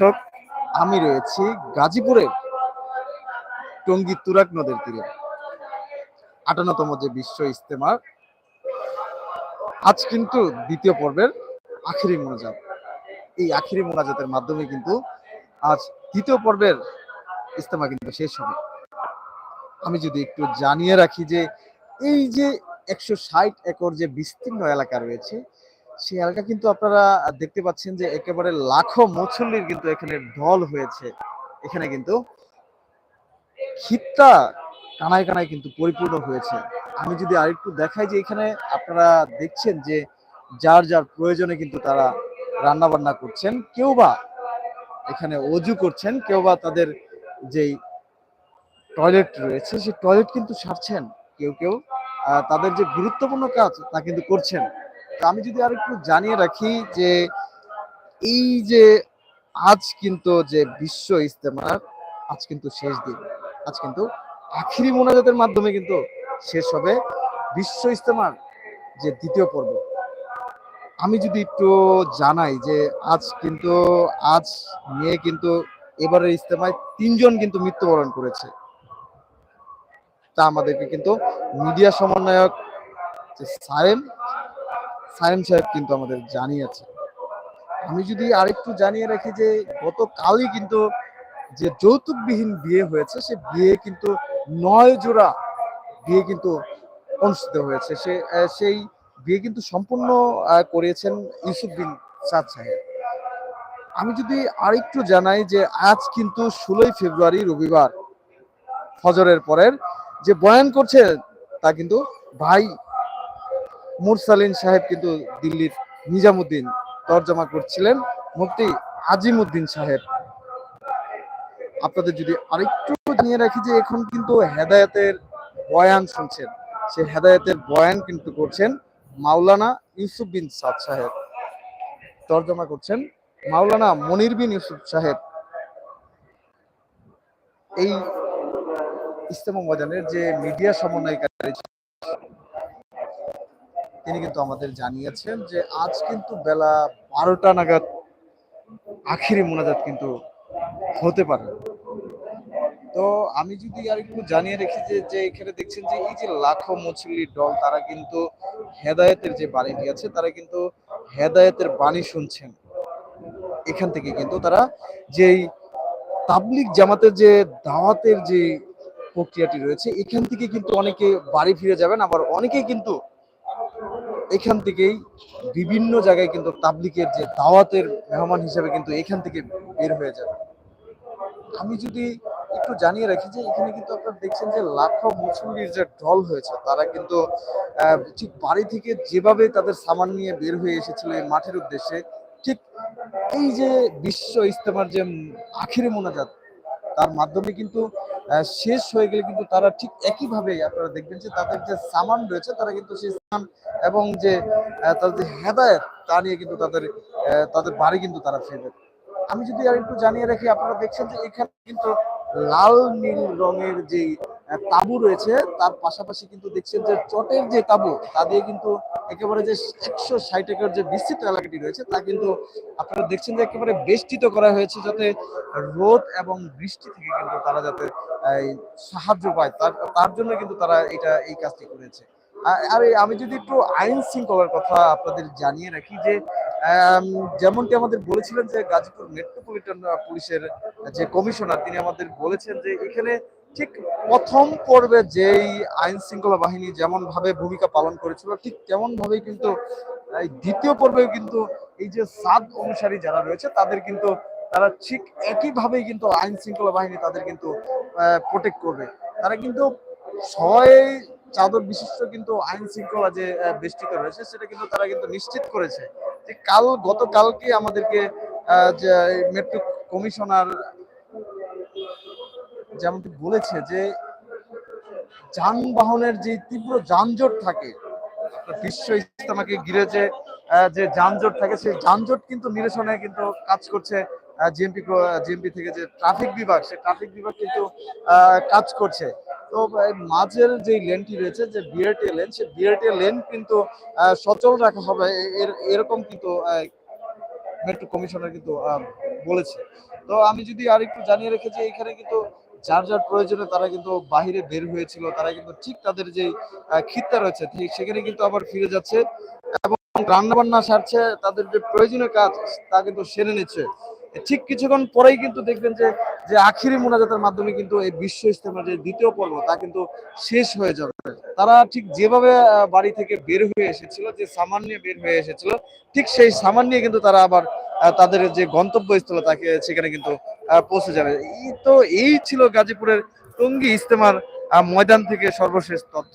দর্শক, আমি রয়েছি গাজীপুরের টঙ্গী তুরাগ নদের তীরে। আটান্নতম যে বিশ্ব ইস্তেমার আজ কিন্তু দ্বিতীয় পর্বের আখিরি মোনাজাত। এই আখিরি মোনাজাতের মাধ্যমে কিন্তু আজ দ্বিতীয় পর্বের ইস্তেমা কিন্তু শেষ হবে। আমি যদি একটু জানিয়ে রাখি যে এই যে একশো ষাট একর যে বিস্তীর্ণ এলাকা রয়েছে সেই এলাকা কিন্তু আপনারা দেখতে পাচ্ছেন যে একেবারে লাখো মুসল্লির কিন্তু এখানে ঢল হয়েছে। এখানে কিন্তু খিত্তা কানায় কানায় কিন্তু পরিপূর্ণ হয়েছে। আমি যদি আরেকটু দেখাই যে এখানে আপনারা দেখছেন যে যার যার প্রয়োজনে কিন্তু তারা রান্না বান্না করছেন, কেউ বা এখানে অজু করছেন, কেউ বা তাদের যেই টয়লেট রয়েছে, সেই টয়লেট কিন্তু সারছেন। কেউ কেউ তাদের যে গুরুত্বপূর্ণ কাজ তা কিন্তু করছেন। আমি যদি আর একটু জানিয়ে রাখি যে এই যে আজ কিন্তু যে বিশ্ব ইস্তেমার আজ কিন্তু শেষ দিন। আজ কিন্তু আখিরি মোনাজাতের মাধ্যমে কিন্তু শেষ হবে বিশ্ব ইস্তেমার যে দ্বিতীয় পর্ব। আমি যদি একটু জানাই যে আজ কিন্তু, আজ নিয়ে কিন্তু এবারের ইস্তেমায় তিনজন কিন্তু মৃত্যুবরণ করেছে। তা আমাদেরকে কিন্তু মিডিয়া সমন্বয়ক সায়েম সায়েম সাহেব কিন্তু আমাদের জানিয়েছে। আমি যদি আরেকটু জানিয়ে রাখি যে, গতকালই কিন্তু যে যৌতুকবিহীন বিয়ে হয়েছে, সে বিয়ে কিন্তু নয় জোড়া বিয়ে কিন্তু অনুষ্ঠিত হয়েছে। সে সেই বিয়ে কিন্তু সম্পূর্ণ করিয়েছেন ইউসুফ বিন সাদ সাহেব। আমি যদি আরেকটু জানাই যে, আজ কিন্তু ষোলোই ফেব্রুয়ারি, রবিবার, ফজরের পরের যে বয়ান করছে, তা কিন্তু ভাই মুরসালিন সাহেব কিন্তু দিল্লির নিজামুদ্দিন তর্জমা করছিলেন। মুফতি আজিমুদ্দিন সাহেব, আপনাদের যদি আরেকটু নিয়ে রাখি যে এখন কিন্তু হেদায়তের বয়ান শুনছেন সেই হেদায়তের বয়ান কিন্তু করছেন মাওলানা ইউসুফ বিন সাদ সাহেব। তর্জমা করছেন মাওলানা মনির বিন ইউসুফ সাহেব। এই ইস্তেমা ময়দানের যে মিডিয়া সমন্বয়কারী তিনি কিন্তু আমাদের জানিয়েছেন যে আজ কিন্তু বেলা বারোটা নাগাদ আখিরি মোনাজাত কিন্তু হতে পারে। তো আমি যদি আর একটু জানিয়ে রেখি যে যে এখানে দেখছেন যে এই যে লাখো মুসল্লির দল, তারা কিন্তু হেদায়েতের যে বাণীটি আছে তারা কিন্তু হেদায়েতের বাণী শুনছেন। এখান থেকে কিন্তু তারা যেই তাবলিক জামাতের যে দাওয়াতের যে প্রক্রিয়াটি রয়েছে, এখান থেকে কিন্তু অনেকে বাড়ি ফিরে যাবেন। আবার অনেকেই কিন্তু এখান থেকেই বিভিন্ন জায়গায় কিন্তু তাবলিকের যে দাওয়াতের মেহমান হিসেবে কিন্তু এখান থেকে বের হয়ে যাবে। আমি যদি একটু জানিয়ে রাখি যে এখানে কিন্তু আপনারা দেখছেন যে লাখো মুসল্লির যে ঢল হয়েছে, তারা কিন্তু ঠিক বাড়ি থেকে যেভাবে তাদের সামান নিয়ে বের হয়ে এসেছিল এই মাঠের উদ্দেশ্যে, ঠিক এই যে বিশ্ব ইস্তেমার যে আখিরি মোনাজাত, তার মাধ্যমে কিন্তু শেষ হয়ে গেলে কিন্তু তারা ঠিক একইভাবে আপনারা দেখবেন যে তাদের যে সামান রয়েছে, তারা কিন্তু সেই সামান এবং যে তাদের যে হেদায়ত, তা নিয়ে কিন্তু তাদের তাদের বাড়ি কিন্তু তারা ফেরবে। আমি যদি আর একটু জানিয়ে রাখি, আপনারা দেখছেন যে এখানে কিন্তু লাল, নীল রঙের যে তাবু রয়েছে, তার পাশাপাশি কিন্তু দেখছেন যে চটের যে তাবু, তা দিয়ে কিন্তু একেবারে যে একশো ষাট একর যে বিস্তৃত এলাকাটি রয়েছে, তা কিন্তু আপনারা দেখছেন যে একেবারে বেষ্টিত করা হয়েছে যাতে রোদ এবং বৃষ্টি থেকে কিন্তু তারা যাতে সাহায্য পায়। তার তার জন্য কিন্তু তারা এটা, এই কাজটি করেছে। আর, আমি যদি একটু আইন শৃঙ্খলার কথা আপনাদের জানিয়ে রাখি যে যেমনটি আমাদের বলেছিলেন যে গাজীপুর মেট্রোপলিটন পুলিশের যে কমিশনার, তিনি আমাদের বলেছেন যে এখানে ঠিক প্রথম পর্বে যেই আইন শৃঙ্খলা বাহিনী যেমন ভাবে ভূমিকা পালন করেছিল, ঠিক তেমন ভাবেই কিন্তু দ্বিতীয় পর্বেও কিন্তু এই যে সাদ অনুসারী যারা রয়েছে, তাদের কিন্তু, তারা ঠিক একইভাবেই কিন্তু আইন শৃঙ্খলা বাহিনী তাদের কিন্তু প্রোটেক্ট করবে। তারা কিন্তু ছয় চাদর বিশিষ্ট কিন্তু আইন শৃঙ্খলা যে বেষ্টিত রয়েছে, সেটা কিন্তু তারা কিন্তু নিশ্চিত করেছে যে কাল গতকালকে আমাদেরকে মেট্রো কমিশনার যেমনটি বলেছে যে যানবাহনের যে তীব্র যানজট থাকে বিশ্ব ইস্তেমাকে ঘিরে যে যে যানজট থাকে, সেই যানজট কিন্তু নিরসনে কিন্তু কাজ করছে জিএমপি জিএমপি থেকে যে ট্রাফিক বিভাগ সে ট্রাফিক বিভাগ কিন্তু কাজ করছে। তো মাঝের যে লেনটি রয়েছে, যে বিআরটি লেন, সে বিআরটি লেন কিন্তু সচল রাখা হবে। এর, এরকম কিন্তু মেট্রো কমিশনার কিন্তু বলেছে। তো আমি যদি আরেকটু জানিয়ে রেখেছি এখানে কিন্তু যার যার প্রয়োজনে তারা কিন্তু বাহিরে বের হয়েছিল, তারা কিন্তু ঠিক তাদের যে খিত্তা রয়েছে, ঠিক সেখানে কিন্তু আবার ফিরে যাচ্ছে এবং রান্নাবান্না সারছে, তাদের যে প্রয়োজনীয় কাজ তা কিন্তু সেরে নিচ্ছে। ঠিক কিছুক্ষণ পরেই কিন্তু দেখবেন যে যে আখিরি মোনাজাতের মাধ্যমে কিন্তু এই বিশ্ব ইস্তেমার যে দ্বিতীয় পর্ব, তা কিন্তু শেষ হয়ে যাবে। তারা ঠিক যেভাবে বাড়ি থেকে বের হয়ে এসেছিল, যে সামান নিয়ে বের হয়ে এসেছিল, ঠিক সেই সামান নিয়ে কিন্তু তারা আবার তাদের যে গন্তব্যস্থল, তাকে সেখানে কিন্তু পৌঁছে যাবে। এই তো এই ছিল গাজীপুরের টঙ্গী ইস্তেমার ময়দান থেকে সর্বশেষ তথ্য।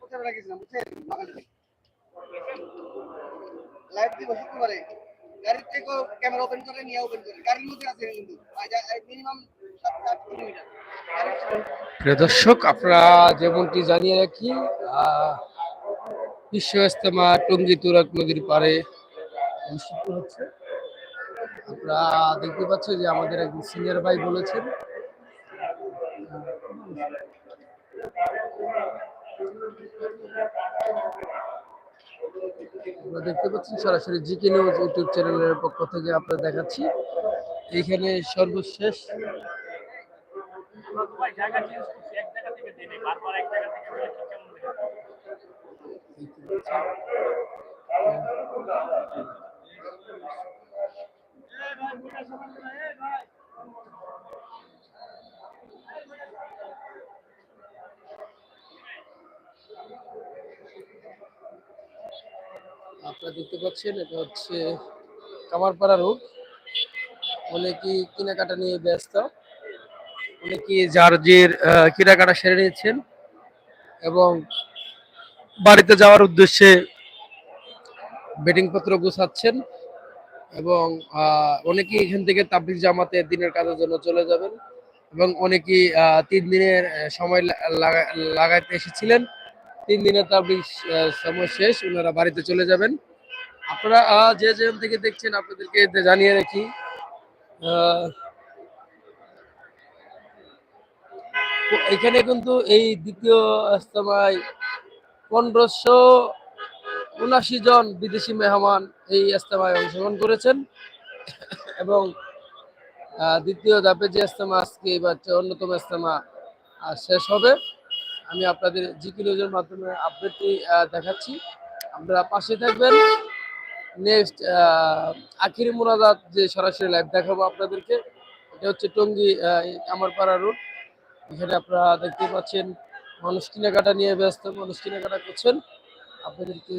প্রচার বুঝছেন? লাইভ দিব গাড়ির থেকে ক্যামেরা ওপেন করে, নিয়ে ওপেন করে। গাড়ির মধ্যে আছে কিন্তু। মিনিমাম দর্শক, আপনারা যেমনটি জানিয়ে রাখি বিশ্ব ইস্তেমা টঙ্গী তুরাক নদীর পাড়ে অনুষ্ঠিত হচ্ছে। আপনারা দেখতে পাচ্ছেন যে আমাদের একজন সিনিয়র ভাই বলেছেন দেখতে পাচ্ছেন সরাসরি জিকে নিউজ ইউটিউব চ্যানেলের পক্ষ থেকে আপনারা দেখাচ্ছি। এইখানে সর্বশেষ আপনারা দেখতে পাচ্ছেন, এটা হচ্ছে কামারপাড়া রোড। অনেকেই কেনাকাটা নিয়ে ব্যস্ত। অনেকেই যার যে কেনাকাটা সেরে নিয়েছেন এবং বাড়িতে যাওয়ার উদ্দেশ্যে বেটিং পত্র গোছাচ্ছেন এবং অনেকেই এখান থেকে তাবলিগ জামাতে দিনের কাজের জন্য চলে যাবেন এবং অনেকেই তিন দিনের সময় লাগাইতে এসেছিলেন। তিন দিনের তাবলিগ আহ, সময় শেষ ওনারা বাড়িতে চলে যাবেন। আপনারা যে যেখান থেকে দেখছেন আপনাদেরকে জানিয়ে রাখি এখানে কিন্তু এই দ্বিতীয় ইস্তেমায় পনেরোশো উনাশি জন বিদেশি মেহমান এই ইস্তেমায় অংশগ্রহণ করেছেন। এবং দ্বিতীয় ধাপে যে ইস্তেমা আজকে এবার অন্যতম ইস্তেমা শেষ হবে। আমি আপনাদের জিকি নিউজের মাধ্যমে আপডেটটি দেখাচ্ছি। আপনারা পাশে থাকবেন। নেক্সট আখিরি মুরাদাত যে সরাসরি লাইভ দেখাবো আপনাদেরকে, এটা হচ্ছে টঙ্গী কামারপাড়া রোড এখানে আপনারা দেখতে পাচ্ছেন, মানুষ কেনাকাটা নিয়ে ব্যস্ত, মানুষ কেনাকাটা করছেন। আপনাদেরকে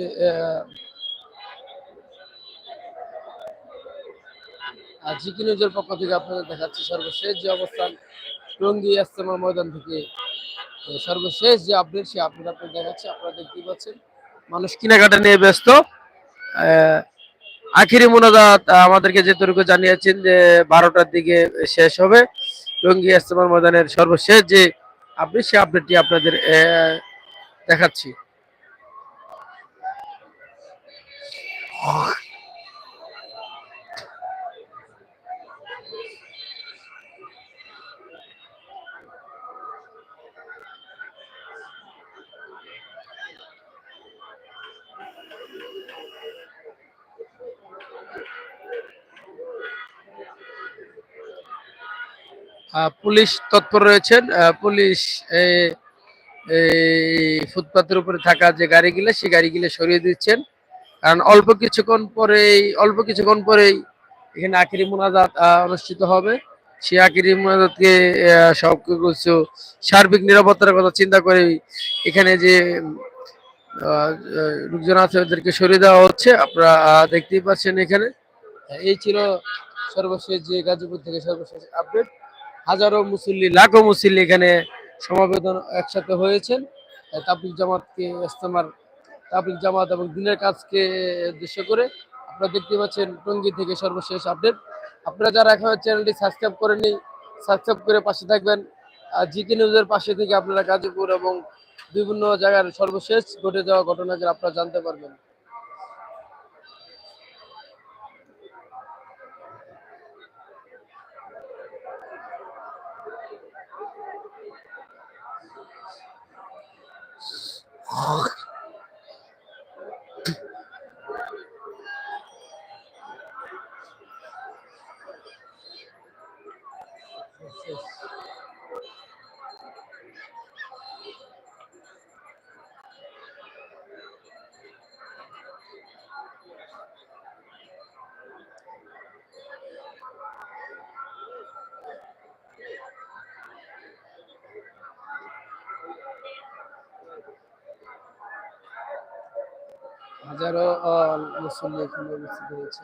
জিকি নিউজের পক্ষ থেকে আপনাদের দেখাচ্ছি সর্বশেষ যে অবস্থান টঙ্গী ইস্তেমা ময়দান থেকে। সর্বশেষ যে আপডেট সেই আপডেট আপনাদের দেখাচ্ছি। আপনারা দেখতেই পাচ্ছেন, মানুষ কেনাকাটা নিয়ে ব্যস্ত। আখিরি মোনাজাত আমাদেরকে যেটুকু জানিয়েছেন যে বারোটার দিকে শেষ হবে। টঙ্গী ইস্তেমার ময়দানের সর্বশেষ যে আপডেট সেই আপডেটটি আপনাদের দেখাচ্ছি। পুলিশ তৎপর রয়েছেন। পুলিশ ফুটপাতের উপরে থাকা যে গাড়িগুলো, সেই গাড়িগুলো সরিয়ে দিচ্ছেন। কারণ অল্প কিছুক্ষণ পরেই, অল্প কিছুক্ষণ পরেই এখানে আখিরি মোনাজাত অনুষ্ঠিত হবে। সেই আখিরি মোনাজাতকে সব কিছু সার্বিক নিরাপত্তার কথা চিন্তা করে এখানে যে লোকজন আছে, ওদেরকে সরিয়ে দেওয়া হচ্ছে। আপনারা দেখতেই পাচ্ছেন এখানে। এই ছিল সর্বশেষ যে গাজীপুর থেকে সর্বশেষ আপডেট হাজারো মুসল্লি লাখো মুসল্লি এখানে সমাবেদন একসাথে হয়েছেন। আহ, তাবলিগ জামাতকে ইস্তেমার তাবলিগ জামাত এবং দিনের কাজকে উদ্দেশ্য করে আপনারা দেখতে পাচ্ছেন টঙ্গী থেকে সর্বশেষ আপডেট। আপনারা যারা এখনও চ্যানেলটি সাবস্ক্রাইব করেননি সাবস্ক্রাইব করে পাশে থাকবেন। আর জিকে নিউজের পাশে থেকে আপনারা গাজীপুর এবং বিভিন্ন জায়গার সর্বশেষ ঘটে যাওয়া ঘটনাকে আপনারা জানতে পারবেন। Ugh. হাজারো মুসল্লি এখানে উপস্থিত হয়েছে।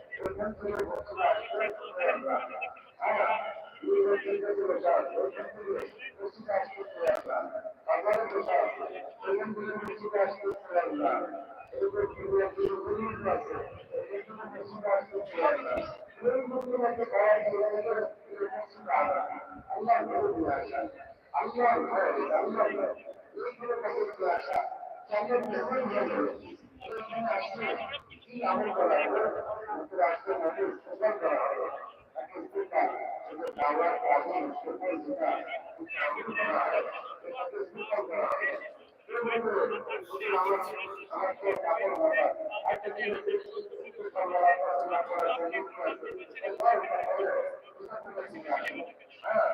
আল্লাহ আল্লাহ আসা আমল করা রাষ্ট্রের মধ্যে সফল করা হবে এখন সুতা দাওয়ার কাপড় সফল সুতা করা হবে সুফল করা হবে হ্যাঁ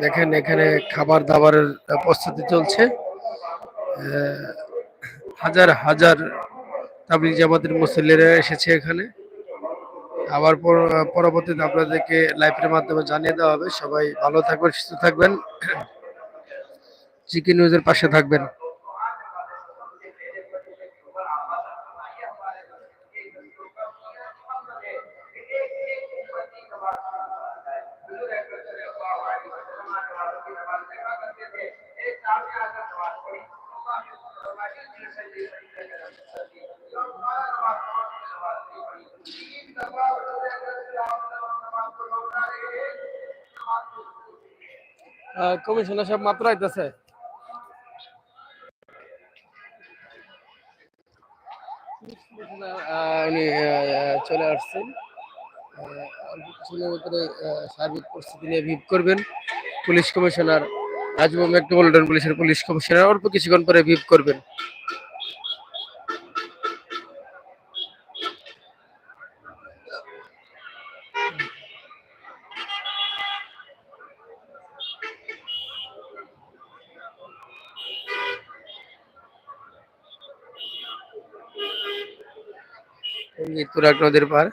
দেখেন, এখানে খাবার দাবারের প্রস্তুতি চলছে। হাজার হাজার তাবলিগ জামাতের মুসল্লিরা এসেছে এখানে। আবার পর- পরবর্তীতে আপনাদেরকে লাইভের মাধ্যমে জানিয়ে দেওয়া হবে। সবাই ভালো থাকবেন, সুস্থ থাকবেন। চিকেন নিউজের পাশে থাকবেন। কমিশনার সাহেব মাত্র আইতেছে। উনি চলে আসছেন। অল্প কিছুদিনের ভিতরে সার্বিক পরিস্থিতি নিয়ে ভিপ করবেন। পুলিশ কমিশনার রাজীব মেট্রোপলিটন পুলিশের পুলিশ কমিশনার অল্প কিছুক্ষণ পরে ভিপ করবেন। তুরাগ নদীর পার